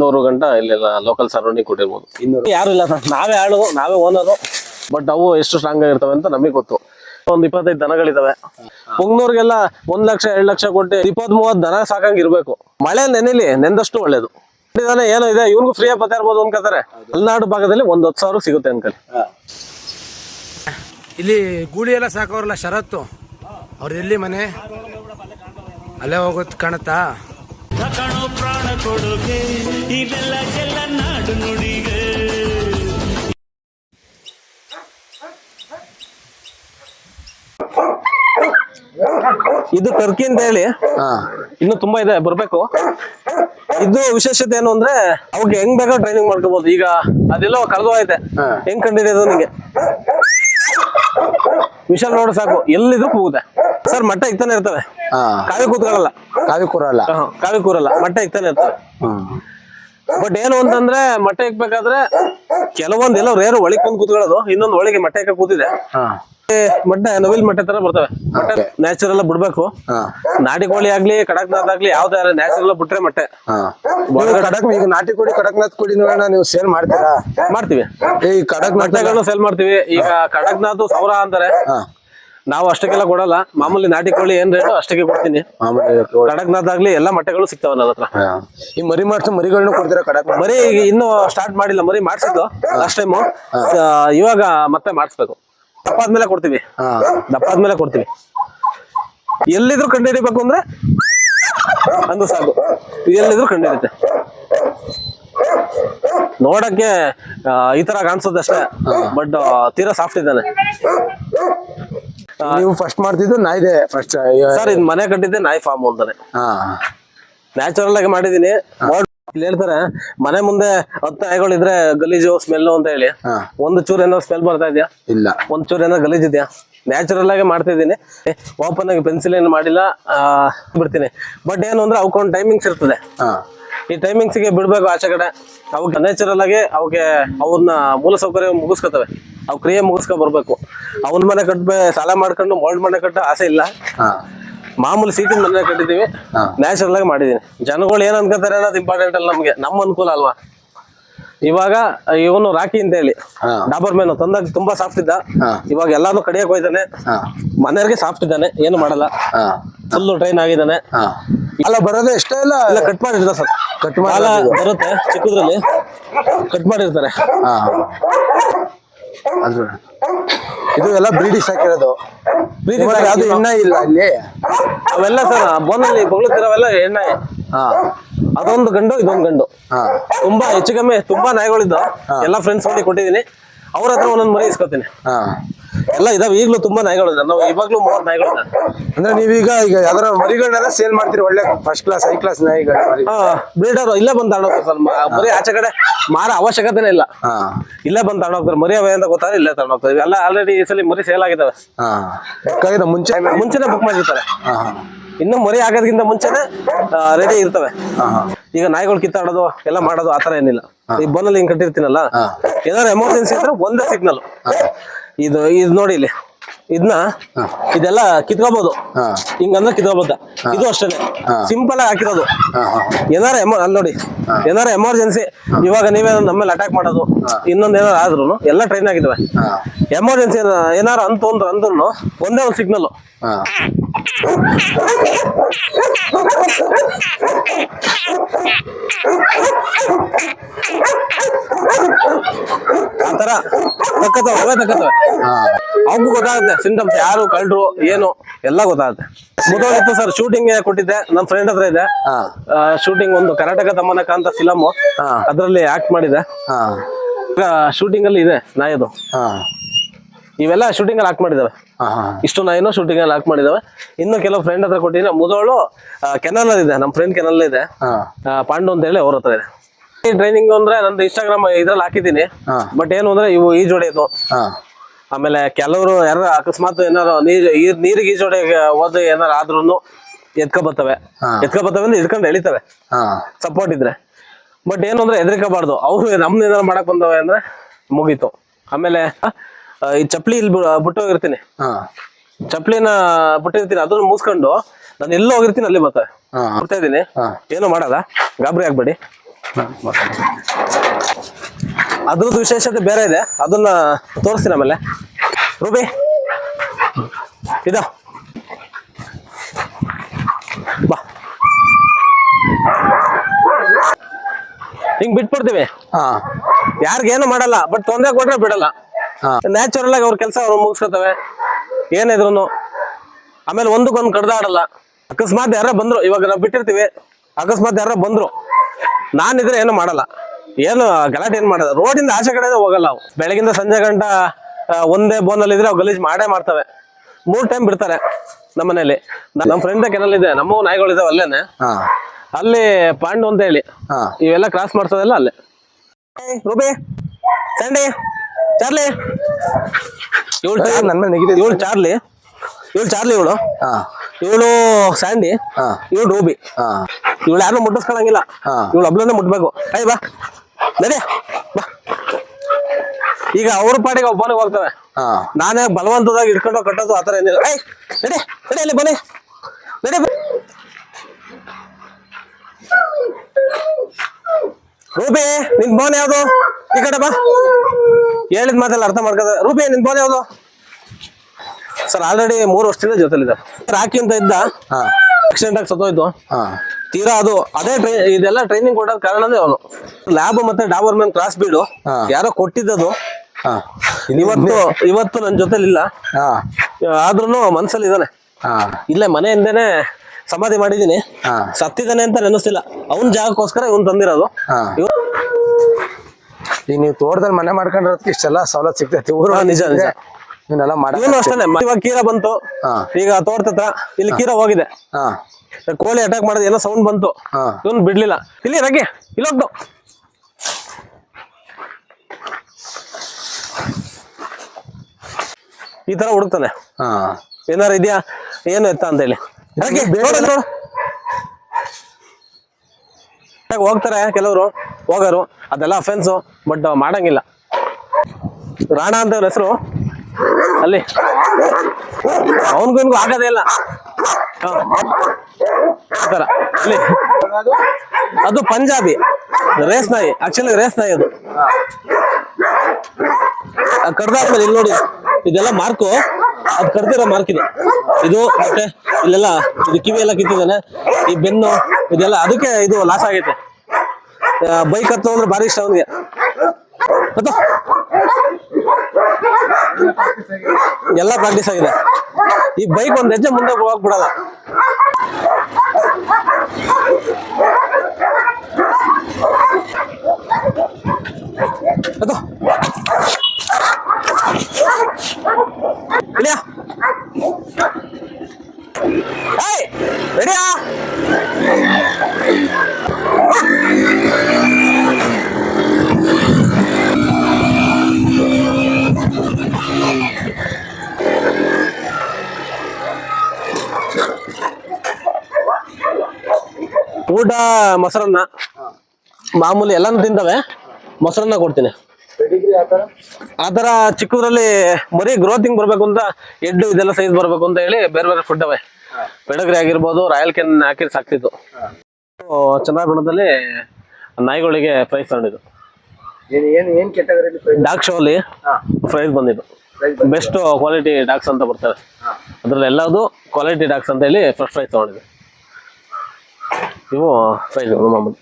ನೂರು ಗಂಟ ಇಲ್ಲೆಲ್ಲ ಲೋಕಲ್ ಸರೌಂಡಿಂಗ್ ಕೊಟ್ಟಿರ್ಬೋದು. ಇನ್ನೂರು. ಯಾರು ಇಲ್ಲ ಸರ್. ನಾವೇ ಆಳು ನಾವೇ ಓನರು. ಬಟ್ ಅವು ಎಷ್ಟು ಸ್ಟ್ರಾಂಗ್ ಆಗಿರ್ತವೆ ಅಂತ ನಮಗೆ ಗೊತ್ತು. ಒಂದ್ ಇಪ್ಪತ್ತೈದು ದನಗಳಿದಾವೆ. ಪುಂಗ್ನೂರ್ಗೆಲ್ಲ ಒಂದ್ ಲಕ್ಷ ಎರಡ್ ಲಕ್ಷ ಕೊಟ್ಟು ಇಪ್ಪತ್ ಮೂವತ್ ದನ ಸಾಕಂಗ್ ಇರ್ಬೇಕು. ಮಳೆ ನೆನೆಲಿ ನೆಂದಷ್ಟು ಒಳ್ಳೇದು. ದನ ಏನೋ ಇದೆ ಇವ್ರಿಗೂ ಫ್ರೀ ಆಗಿ ಇರ್ಬೋದು ಅನ್ಕೋತಾರೆ ಮಲೆನಾಡು ಭಾಗದಲ್ಲಿ ಒಂದ್ ಹತ್ತು ಸಾವಿರ ಸಿಗುತ್ತೆ ಅನ್ಕೊಳ್ಳಿ ಇಲ್ಲಿ ಗೂಳಿ ಎಲ್ಲ ಸಾಕೋರಲ್ಲ ಶರತ್ತು. ಅವ್ರ ಎಲ್ಲಿ ಮನೆ? ಅಲ್ಲೇ ಹೋಗೋದು ಕಾಣುತ್ತಾ? ಕಣೋ ಪ್ರಾಣ ಕೊಡುಗೆ ಇದೆಲ್ಲ ಎಲ್ಲ ನಾಡು ನುಡಿಗೆ. ಇದು ಟರ್ಕಿ ಅಂತ ಹೇಳಿ. ಹಾ. ಇನ್ನು ತುಂಬಾ ಇದೆ ಬರ್ಬೇಕು. ಇದು ವಿಶೇಷತೆ ಏನು ಅಂದ್ರೆ ಅವ್ಗೆ ಹೆಂಗ್ ಬೇಕೋ ಟ್ರೈನಿಂಗ್ ಮಾಡ್ಕೋಬಹುದು ಈಗ ಅದೆಲ್ಲ ಕಳೆದು ಐತೆ ಹಾ. ಹೆಂಗ್ ಕಂಡಿಡಿಯೋದು ನಿಂಗೆ? ವಿಶಾಲ್ ನೋಡ್ರಿ ಸಾಕು ಎಲ್ಲಿದ್ರು ಕೂಗುತ್ತೆ. ಸರ್ ಮಟ್ಟ ಇಕ್ತಾನೆ ಇರ್ತವೆ. ಕಾವಿ ಕೂತ್ಕೊಳ್ಳಲ್ಲ. ಕಾವಿ ಕೂರಲ್ಲ. ಕಾವಿ ಕೂರಲ್ಲ. ಮಟ್ಟ ಇಕ್ತಾನೆ ಇರ್ತಾರೆ. ಹ್ಮ್ ಬಟ್ ಏನು ಅಂತಂದ್ರೆ ಮಟ್ಟ ಇಕ್ಬೇಕಾದ್ರೆ ಕೆಲವೊಂದ್ ಎಲ್ಲ ರೇರು ಒಳಗೆ ಬಂದು ಕೂತ್ಕೊಳ್ಳೋದು. ಇನ್ನೊಂದು ಒಳಗೆ ಮಟ್ಟ ಇಕ್ಕ ಕೂತಿದೆ. ಮೊಟ್ಟೆ ನವಿಲ್ ಮಟ್ಟೆ ತರ ಬರ್ತವೆ. ಮಟ್ಟ ನ್ಯಾಚುರಲ್ ಬಿಡ್ಬೇಕು. ನಾಟಿ ಕೋಳಿ ಆಗ್ಲಿ ಕಡಕ್ನಾಥ್ ಆಗ್ಲಿ ಯಾವ್ದಾರ ನ್ಯಾಚುರಲ್ ಬಿಟ್ರೆ ಮಟ್ಟೆ. ಕಡಕ್ ಈಗ ನಾಟಿ ಕೋಳಿ ಕಡಕ್ನಾಥ್ ಕೋಳಿ ನೀವು ಸೇಲ್ ಮಾಡ್ತೀರಾ? ಮಾಡ್ತೀವಿ. ಈ ಕಡಕ್ ಮೊಟ್ಟೆಗಳನ್ನ ಸೇಲ್ ಮಾಡ್ತೀವಿ. ಈಗ ಕಡಕ್ನಾಥ್ ಸೌರ ಅಂತಾರೆ. ನಾವು ಅಷ್ಟಕ್ಕೆಲ್ಲ ಕೊಡಲ್ಲ. ಮಾಮೂಲಿ ನಾಟಿ ಕೋಳಿ ಏನ್ ರೇಟ್ ಅಷ್ಟಕ್ಕೆ ಕೊಡ್ತೀನಿ. ಮಾಮೂಲಿ. ಕಡಕ್ನಾಥ್ ಆಗ್ಲಿ ಎಲ್ಲಾ ಮೊಟ್ಟೆಗಳು ಸಿಗ್ತಾವ ನನ್ನ ಹತ್ರ. ಈ ಮರಿ ಮಾಡ್ಸ ಮರಿಗಳನ್ನು ಕೊಡ್ತೀರಾ ಕಡಕ್ ಮರಿ ಇನ್ನು ಇನ್ನೂ ಸ್ಟಾರ್ಟ್ ಮಾಡಿಲ್ಲ. ಮರಿ ಮಾಡ್ಸಿದ್ದು ಲಾಸ್ಟ್ ಟೈಮು ಇವಾಗ ಮತ್ತೆ ಮಾಡಿಸ್ಬೇಕು. ದಪ್ಪ ಆದ್ಮೇಲೆ ಕೊಡ್ತೀವಿ ದಪ್ಪಾದ್ಮೇಲೆ ದಪ್ಪ ಆದ್ಮೇಲೆ ಕೊಡ್ತೀವಿ. ಎಲ್ಲಿದ್ರು ಕಂಡು ಹಿಡಿಬೇಕು ಅಂದ್ರೆ ಅಂದು ಸಾಕು. ಎಲ್ಲಿದ್ರು ಕಂಡು ಹಿಡಿತೆ ನೋಡಕ್ಕೆ ಈ ತರ ಕಾಣಿಸುತ್ತೆ ಅಷ್ಟೇ. ಬಟ್ ತೀರಾ ಸಾಫ್ಟ್ ಇದ್ದಾನೆ. ನೀವು ಫಸ್ಟ್ ಮಾಡ್ತಿದ್ದು ನಾಯಿದೆ ಫಸ್ಟ್ ಸರ್ ಇದು ಮನೆ ಕಟ್ಟಿದ್ದೆ ನಾಯಿ ಫಾರ್ಮ್ ಅಂತಾನೆ. ನ್ಯಾಚುರಲ್ ಆಗಿ ಮಾಡಿದೀನಿ. ಇಲ್ಲಿ ಹೇಳ್ತಾರೆ. ಮನೆ ಮುಂದೆ ಹತ್ತು ನಾಯಿಗಳಿದ್ರೆ ಗಲೀಜು ಸ್ಮೆಲ್ ಅಂತ ಹೇಳಿ. ಒಂದು ಚೂರು ಏನೋ ಸ್ಮೆಲ್ ಬರ್ತಾ ಇದೆಯಾ? ಇಲ್ಲ. ಒಂದ್ ಚೂರ್ ಏನೋ ಗಲೀಜ್ ಇದೆಯಾ? ನ್ಯಾಚುರಲ್ ಆಗಿ ಮಾಡ್ತಾ ಇದ್ದೀನಿ. ಓಪನ್ ಆಗಿ ಪೆನ್ಸಿಲ್ ಏನು ಮಾಡಿಲ್ಲ ಆ, ಬಿಡ್ತೀನಿ. ಬಟ್ ಏನು ಅಂದ್ರೆ ಅವಕ್ಕೊಂದು ಟೈಮಿಂಗ್ಸ್ ಇರ್ತದೆ. ಈ ಟೈಮಿಂಗ್ಸ್ಗೆ ಬಿಡ್ಬೇಕು ಆಚೆ ಕಡೆ. ಅವಕ್ಕೆ ನ್ಯಾಚುರಲ್ ಆಗಿ ಅವಕ್ಕೆ ಅವ್ರನ್ನ ಮೂಲ ಸೌಕರ್ಯ ಮುಗಿಸ್ಕೊತವೆ. ಅವ್ ಕ್ರಿಯೆ ಮುಗಿಸ್ಕೊಂಡ್ ಬರ್ಬೇಕು. ಅವನ ಮನೆ ಕಟ್ಬೇ ಸಾಲ ಮಾಡ್ಕೊಂಡು ಮೋಲ್ಡ್ ಮನೆ ಕಟ್ಟೋ ಆಸೆ ಇಲ್ಲ. ಮಾಮೂಲಿ ಸೀಟಿನ ಮನೆ ಕಟ್ಟಿದೀವಿ. ನ್ಯಾಚುರಲ್ ಆಗಿ ಮಾಡಿದೀನಿ. ಜನಗಳು ಏನ್ ಅನ್ಕೋತಾರೆ ಅನ್ನೋದು ಇಂಪಾರ್ಟೆಂಟ್ ಅಲ್ಲ ನಮ್ಗೆ. ನಮ್ಮ ಅನುಕೂಲ ಅಲ್ವಾ? ಇವಾಗ ಇವನು ರಾಕಿ ಅಂತ ಹೇಳಿ. ಡಾಬರ್ ಮೇನು ತಂದಾಗ ತುಂಬಾ ಸಾಫ್ಟ್ ಇದ್ದ. ಇವಾಗ ಎಲ್ಲಾನು ಕಡಿಯಕ್ ಹೋಯ್ತಾನೆ. ಮನೆಯವ್ರಿಗೆ ಸಾಫ್ಟ್ ಇದ್ದಾನೆ ಏನು ಮಾಡಲ್ಲ. ಫುಲ್ ಟ್ರೈನ್ ಆಗಿದ್ದಾನೆ. ಅಲ್ಲ ಬರೋದೇ ಇಷ್ಟ ಇಲ್ಲ? ಕಟ್ ಮಾಡಿರ್ತಾರೆ ಸರ್ ಕಟ್ ಮಾಡ ಬರುತ್ತೆ ಚಿಕ್ಕದ್ರಲ್ಲಿ. ಕಟ್ ಮಾಡಿರ್ತಾರೆ. ಇದು ಎಲ್ಲ ಬ್ರೀಡಿ ಸಾಕಿರೋದು ಬ್ರೀಡಿ ಯಾವ್ದು ಎಣ್ಣೆ ಇಲ್ಲ ಅಲ್ಲಿ ಅವೆಲ್ಲ ಸರ್ ಬೋನಲ್ಲಿ ಬೊಗಳುತ್ತಿರೋವೆಲ್ಲ ಎಣ್ಣೆ. ಅದೊಂದು ಗಂಡು ಇದೊಂದು ಗಂಡು. ಹಾ. ತುಂಬಾ ಹೆಚ್ಚು ಕಮ್ಮಿ ತುಂಬಾ ನಾಯಿಗಳಿದ್ದು. ಎಲ್ಲ ಫ್ರೆಂಡ್ಸ್ ಮಾಡಿ ಕೊಟ್ಟಿದ್ದೀನಿ. ಅವ್ರ ಹತ್ರ ಒಂದೊಂದು ಮರಿ ಇಸ್ಕೊತೀನಿ. ಹಾ. ಎಲ್ಲ ಇದಾವೆ ಈಗಲೂ ತುಂಬಾ ನಾಯಿಗಳು ನಾವು ಇವಾಗ್ಲೂ ಮೂವತ್ತು ನಾಯಿಗಳು ಅಂದ್ರೆ ನೀವೀಗ ಈಗ ಯಾವ್ದಾರ ಮರಿಗಳನ್ನೆಲ್ಲ ಸೇಲ್ ಮಾಡ್ತೀರಿ ಒಳ್ಳೆ ಫಸ್ಟ್ ಕ್ಲಾಸ್ ಹೈ ಕ್ಲಾಸ್ ನಾಯಿಗಳು ಮರಿ. ಹಾ ಬ್ರೀಡರ್ ಇಲ್ಲೇ ಬಂದ್ ತಗೊಂಡೋಗ್ತಾರೆ ಮರಿ ಆಚೆ ಕಡೆ ಮಾರ ಅವಶ್ಯಕತೆನೇ ಇಲ್ಲ. ಹಾ. ಇಲ್ಲೇ ಬಂದ್ ತಗೊಂಡೋಗ್ತಾರೆ ಮರಿ ಅವೇ ಅಂತ ಗೊತ್ತಾದ್ರೆ ಇಲ್ಲೇ ತಗೊಂಡೋಗ್ತಾರೆ ಎಲ್ಲ ಆಲ್ರೆಡಿ ಈ ಸಲ ಮರಿ ಸೇಲ್ ಆಗಿದಾವೆ. ಮುಂಚೆ ಮುಂಚೆನೆ ಬುಕ್ ಮಾಡಿರ್ತಾರೆ. ಇನ್ನು ಮರಿ ಆಗೋದಕ್ಕಿಂತ ಮುಂಚೆನೆ ರೆಡಿ ಇರ್ತವೆ. ಈಗ ನಾಯಿಗಳು ಕಿತ್ತಾಡೋದು ಎಲ್ಲ ಮಾಡೋದು ಆತರ ಏನಿಲ್ಲ. ಈ ಬೋನಲ್ಲಿ ಹಿಂಗ್ ಕಟ್ಟಿರ್ತೀನಲ್ಲ. ಏನಾದ್ರು ಎಮರ್ಜೆನ್ಸಿ ಅಂದ್ರೆ ಒಂದೇ ಸಿಗ್ನಲ್ ಇದು ಇದು ನೋಡಿ ಇಲ್ಲಿ. ಇದನ್ನ ಇದೆಲ್ಲ ಕಿತ್ಕೋಬಹುದು. ಹಿಂಗಂದ್ರೆ ಕಿತ್ಕೋಬಹುದು ಇದು ಅಷ್ಟೇನೆ. ಸಿಂಪಲ್ ಆಗಿ ಹಾಕಿರೋದು. ಏನಾರ ಎಮರ್ ಅಲ್ಲಿ ನೋಡಿ. ಏನಾರ ಎಮರ್ಜೆನ್ಸಿ ಇವಾಗ ನೀವೇ ನಮ್ಮೇಲೆ ಅಟ್ಯಾಕ್ ಮಾಡೋದು ಇನ್ನೊಂದ್ ಏನಾರ ಆದ್ರೂ ಎಲ್ಲ ಟ್ರೈನ್ ಆಗಿದಾವೆ. ಎಮರ್ಜೆನ್ಸಿ ಏನಾರ ಅಂತ ಅಂದ್ರೆ ಅಂದ್ರೂ ಒಂದೇ ಒಂದು ಸಿಗ್ನಲ್ ಆತರ ತಕ್ಕತ್ತವೆ ಅವೇ ತಕ್ಕತ್ತವೆ. ಹಾ ಅವ್ಗೂ ಗೊತ್ತಾಗುತ್ತೆ ಸಿಂಟಮ್ಸ್ ಯಾರು ಕಳ್ರು ಏನು ಎಲ್ಲ ಗೊತ್ತಾಗುತ್ತೆ. ಮುದೋಳಿತ್ತು ಸರ್ ಶೂಟಿಂಗ್ ಕೊಟ್ಟಿದ್ದೆ ನಮ್ ಫ್ರೆಂಡ್ ಹತ್ರ ಇದೆ. ಶೂಟಿಂಗ್ ಒಂದು ಕರ್ನಾಟಕ ತಮ್ಮನಕ ಅಂತ ಫಿಲಮ್. ಅದರಲ್ಲಿ ಆಕ್ಟ್ ಮಾಡಿದೆ. ಶೂಟಿಂಗ್ ಅಲ್ಲಿ ಇದೆ ನಾಯದು. ಇವೆಲ್ಲ ಶೂಟಿಂಗ್ ಅಲ್ಲಿ ಆಕ್ಟ್ ಮಾಡಿದಾವೆ ಇಷ್ಟು ನಾಯಿನೂ ಶೂಟಿಂಗ್ ಅಲ್ಲಿ ಆಕ್ಟ್ ಮಾಡಿದಾವೆ ಇನ್ನು ಕೆಲವು ಫ್ರೆಂಡ್ ಹತ್ರ ಕೊಟ್ಟಿದ್ರೆ ಮುದೋಳು ಕೆನಲ್ ಇದೆ ನಮ್ಮ ಫ್ರೆಂಡ್ ಕೆನಲ್ ಇದೆ. ಪಾಂಡು ಅಂತ ಹೇಳಿ ಅವ್ರ ಹತ್ರ ಇದೆ. ಟ್ರೈನಿಂಗ್ ಅಂದ್ರೆ ನಂದು ಇನ್ಸ್ಟಾಗ್ರಾಮ್ ಇದ್ರಲ್ಲಿ ಹಾಕಿದ್ದೀನಿ. ಬಟ್ ಏನು ಅಂದ್ರೆ ಇವು ಈ ಜೋಡಿದು ಹಾ. ಆಮೇಲೆ ಕೆಲವರು ಯಾರು ಅಕಸ್ಮಾತ್ ಏನಾರು ನೀರ್ ನೀರ್ ಗೀಜೋಡೆ ಹೋದ ಏನಾರು ಆದ್ರೂ ಎತ್ಕೊ ಬರ್ತವೆ. ಎತ್ಕೊ ಬರ್ತವೆ ಅಂದ್ರೆ ಇಟ್ಕೊಂಡು ಎಳಿತವೆ. ಸಪೋರ್ಟ್ ಇದ್ರೆ. ಬಟ್ ಏನು ಅಂದ್ರೆ ಹೆದರ್ಕೋಬಾರ್ದು. ಅವ್ರು ನಮ್ನ ಏನಾರು ಮಾಡಕ್ ಬಂದವೆ ಅಂದ್ರೆ ಮುಗೀತು. ಆಮೇಲೆ ಈ ಚಪ್ಲಿ ಇಲ್ಲಿ ಬಿಟ್ಟು ಹೋಗಿರ್ತೀನಿ. ಚಪ್ಲಿನ ಬಿಟ್ಟಿರ್ತೀನಿ. ಅದನ್ನ ಮುಗಿಸ್ಕೊಂಡು ನಾನು ಎಲ್ಲೋ ಹೋಗಿರ್ತೀನಿ ಅಲ್ಲಿ ಬರ್ತವೆ. ಬರ್ತಾ ಇದೀನಿ. ಏನು ಮಾಡಲ್ಲ. ಗಾಬರಿ ಆಗ್ಬೇಡಿ. ಅದ್ರದ್ದು ವಿಶೇಷತೆ ಬೇರೆ ಇದೆ. ಅದನ್ನ ತೋರಿಸ್ತೀನಿ ಆಮೇಲೆ. ರೂಬಿ ಇದ. ಬಾ. ಹಿಂಗ್ ಬಿಟ್ಬಿಡ್ತೀವಿ. ಹಾ. ಯಾರಿಗೇನು ಮಾಡಲ್ಲ ಬಟ್ ತೊಂದರೆ ಕೊಟ್ರೆ ಬಿಡಲ್ಲ. ನ್ಯಾಚುರಲ್ ಆಗಿ ಅವ್ರ ಕೆಲಸ ಅವ್ರು ಮುಗಿಸ್ಕೊತವೆ. ಏನಿದ್ರು ಆಮೇಲೆ ಒಂದಕ್ಕೊಂದು ಕಡ್ದಾಡಲ್ಲ. ಅಕಸ್ಮಾತ್ ಯಾರ ಬಂದ್ರು ಇವಾಗ ನಾವು ಬಿಟ್ಟಿರ್ತೀವಿ. ಅಕಸ್ಮಾತ್ ಯಾರ ಬಂದ್ರು. ನಾನಿದ್ರೆ ಏನು ಮಾಡಲ್ಲ. ಏನು ಗಲಾಟೆ ಏನು ಮಾಡಲ್ಲ. ರೋಡಿಂದ ಆಚೆ ಕಡೆ ಹೋಗಲ್ಲ ಅವು ಬೆಳಗಿಂದ ಸಂಜೆ ಗಂಟ ಒಂದೇ ಬೋನಲ್ಲಿ ಇದ್ರೆ ಅವು ಗಲೀಜ್ ಮಾಡೇ ಮಾಡ್ತವೆ. ಮೂರ್ ಟೈಮ್ ಬಿಡ್ತಾರೆ ನಮ್ಮನೇಲಿ. ನಮ್ಮ ಫ್ರೆಂಡ್ ಕೆನಲ್ ಇದೆ. ನಮ್ಮವು ನಾಯಿಗಳಿದಾವೆ ಅಲ್ಲೇನೆ. ಅಲ್ಲಿ ಪಾಂಡ್ ಅಂತ ಹೇಳಿ. ಇವೆಲ್ಲ ಕ್ರಾಸ್ ಮಾಡ್ಸೋದೆಲ್ಲ ಅಲ್ಲೇ. Ruby Charlie. ಇವಳು ಚಾರ್ಲಿ. ಇವಳು ಚಾರ್ಲಿ ಇವಳು. ಹಾ. ಇವಳು ಸ್ಯಾಂಡಿ. ಇವಳು ರೂಬಿ ಹಾ. ಇವಳು ಯಾರನ್ನೂ ಮುಟ್ಟಿಸ್ಕೊಳಂಗಿಲ್ಲ. ಇವಳು ಒಬ್ಳನ್ನೇ ಮುಟ್ಬೇಕು. ಐ ಬಾ. ನಡಿ. ಬಾ. ಈಗ ಅವ್ರ ಪಾಡಿಗೆ ಒಬ್ಬನಿಗೆ ಹೋಗ್ತವೆ. ಹಾ. ನಾನೇ ಬಲವಂತದಾಗ ಹಿಡ್ಕೊಂಡು ಕಟ್ಟೋದು ಆತರ ಏನಿಲ್ಲ. ಐ ನಡಿ. ನಡಿ ಅಲ್ಲಿ ಬನ್ನಿ. ನಡಿ. ರೂಬಿ ನಿನ್ ಬೋನ್ ಯಾವ್ದು? ಈ ಕಡೆ ಬಾ. ಹೇಳಿದ ಮಾತಲ್ಲ ಅರ್ಥ ಮಾಡ್ಕೋದ ರೂಬಿ ನಿನ್ ಬೋನ್ ಯಾವ್ದು? ಸರ್ ಆಲ್ರೆಡಿ ಮೂರು ವರ್ಷದಿಂದ ಜೊತೆಲಿದೆ. ರಾಕಿ ಅಂತ ಇದ್ದ ಆಕ್ಸಿಡೆಂಟ್ ಆಗಿ ಸತ್ತೋಯ್ತು. ತೀರಾ ಅದು ಅದೇ ಇದೆಲ್ಲ ಟ್ರೈನಿಂಗ್ ಕೊಡೋದ್ ಕಾರಣನೇ ಅವನು. ಲ್ಯಾಬ್ ಮತ್ತೆ ಡಾಬರ್ ಮೇಲೆ ಕ್ರಾಸ್ ಬೀಡು. ಯಾರೋ ಕೊಟ್ಟಿದ್ದದು. ಇವತ್ತು ಇವತ್ತು ನನ್ನ ಜೊತೆಲಿಲ್ಲ. ಆದ್ರೂ ಮನ್ಸಲ್ಲಿ ಇದಾನೆ ಇಲ್ಲೇ ಮನೆ ಹಿಂದೆನೆ ಸಮಾಧಿ ಮಾಡಿದೀನಿ. ಸತ್ತಿದ್ದಾನೆ ಅಂತ ನೆನೆಸ್ತಿಲ್ಲ. ಅವನ್ ಜಾಗಕ್ಕೋಸ್ಕರ ಇವನ್ ತಂದಿರೋದು. ಈಗ ನೀವು ತೋಟದಲ್ಲಿ ಮನೆ ಮಾಡ್ಕೊಂಡಿರೋದಕ್ಕೆ ಇಷ್ಟೆಲ್ಲ ಸವಲತ್ತು ಸಿಗ್ತೈತಿ. ಊರು ನಿಜ, ನಿಜ. ಇವನ್ನೆಲ್ಲ ಮಾಡ ಏನು ಅಷ್ಟೇನೆ. ಮ- ಇವಾಗ ಕೀರ ಬಂತು. ಈಗ ತೋಟದ ಹತ್ರ ಇಲ್ಲಿ ಕೀರ ಹೋಗಿದೆ. ಹಾ. ಕೋಳಿ ಅಟ್ಯಾಕ್ ಮಾಡೋದು ಏನೋ ಸೌಂಡ್ ಬಂತು. ಇವನ್ ಬಿಡ್ಲಿಲ್ಲ. ಇಲ್ಲಿ ರಗ್ಗೆ ಇಲ್ಲೊಗ್ದು ಈ ತರ ಹುಡುಕ್ತಾನೆ. ಹಾ. ಏನಾರ ಇದೆಯಾ? ಏನು ಎತ್ತ ಅಂತ ಹೇಳಿ. ಹೋಗ್ತಾರೆ ಕೆಲವರು ಹೋಗೋರು. ಅದೆಲ್ಲ ಅಫೆನ್ಸು ಬಟ್ ಮಾಡಂಗಿಲ್ಲ. ರಾಣ ಅಂತ ಅವ್ರ ಹೆಸರು. ಅಲ್ಲಿ. ಅವನಿಗೂ ಇನ್ಗೂ ಆಗೋದೇ ಇಲ್ಲ. ಅದು ಪಂಜಾಬಿ. ರೇಸ್ ನಾಯಿ. ಆಕ್ಚುಲಿ ರೇಸ್ ನಾಯಿ ಅದು. ಕಡ್ದಾದ್ಮೇಲೆ ಇಲ್ಲಿ ನೋಡಿ. ಇದೆಲ್ಲ ಮಾರ್ಕು. ಅದು ಕಡ್ದಿರೋ ಮಾರ್ಕ್ ಇದು. ಇದು ಮತ್ತೆ ಇಲ್ಲೆಲ್ಲ ಇದು ಕಿವಿ ಎಲ್ಲ ಕಿತ್ತಿದ್ದಾನೆ. ಈ ಬೆನ್ನು ಇದೆಲ್ಲ ಅದಕ್ಕೆ ಇದು ಲಾಸ್ ಆಗೈತೆ. ಬೈಕ್ ಹತ್ತು ಅಂದ್ರೆ ಭಾರಿ ಇಷ್ಟ ಅವನಿಗೆ. ಎಲ್ಲ ಪ್ರಾಕ್ಟೀಸ್ ಆಗಿದೆ. ಈ ಬೈಕ್ ಒಂದ್ ಹೆಜ್ಜೆ ಮುಂದೆ ಹೋಗ್ಬಿಡಲ್ಲ. ಬಿಡಲ್ಲ. ಏಯ್, ರೆಡಿಯಾ ಊಟ ಮೊಸರನ್ನ ಮಾಮೂಲಿ ಎಲ್ಲಾನು ತಿಂತವೆ. ಮೊಸರನ್ನ ಕೊಡ್ತೀನಿ. ಆ ಥರ ಚಿಕ್ಕದ್ರಲ್ಲಿ ಮರಿ ಗ್ರೋತಿಂಗ್ ಬರ್ಬೇಕು ಅಂತ ಎಡ್ಡು ಇದೆಲ್ಲ ಸೈಜ್ ಬರ್ಬೇಕು ಅಂತ ಹೇಳಿ ಬೇರೆ ಬೇರೆ ಫುಡ್ ಅವೇ. ಬೆಡಗ್ರಿ ಆಗಿರ್ಬೋದು ರಾಯಲ್ ಕೆನ್ ಹಾಕಿ ಸಾಕ್ತಿತ್ತು. ಚಂದ್ರಪಣದಲ್ಲಿ ನಾಯಿಗಳಿಗೆ ಪ್ರೈಸ್ ತಗೊಂಡಿದ್ದು. ಡಾಗ್ ಶೋ ಅಲ್ಲಿ ಪ್ರೈಸ್ ಬಂದಿದ್ದು. ಬೆಸ್ಟ್ ಕ್ವಾಲಿಟಿ ಡಾಗ್ಸ್ ಅಂತ ಬರ್ತಾರೆ ಅದ್ರಲ್ಲಿ ಎಲ್ಲದು ಕ್ವಾಲಿಟಿ ಡಾಗ್ಸ್ ಅಂತ ಹೇಳಿ ಫಸ್ಟ್ ಪ್ರೈಸ್ ತಗೊಂಡಿದ್ದು. ಇವು ಪ್ರೈಸ್ ಮಾಮೂಲಿ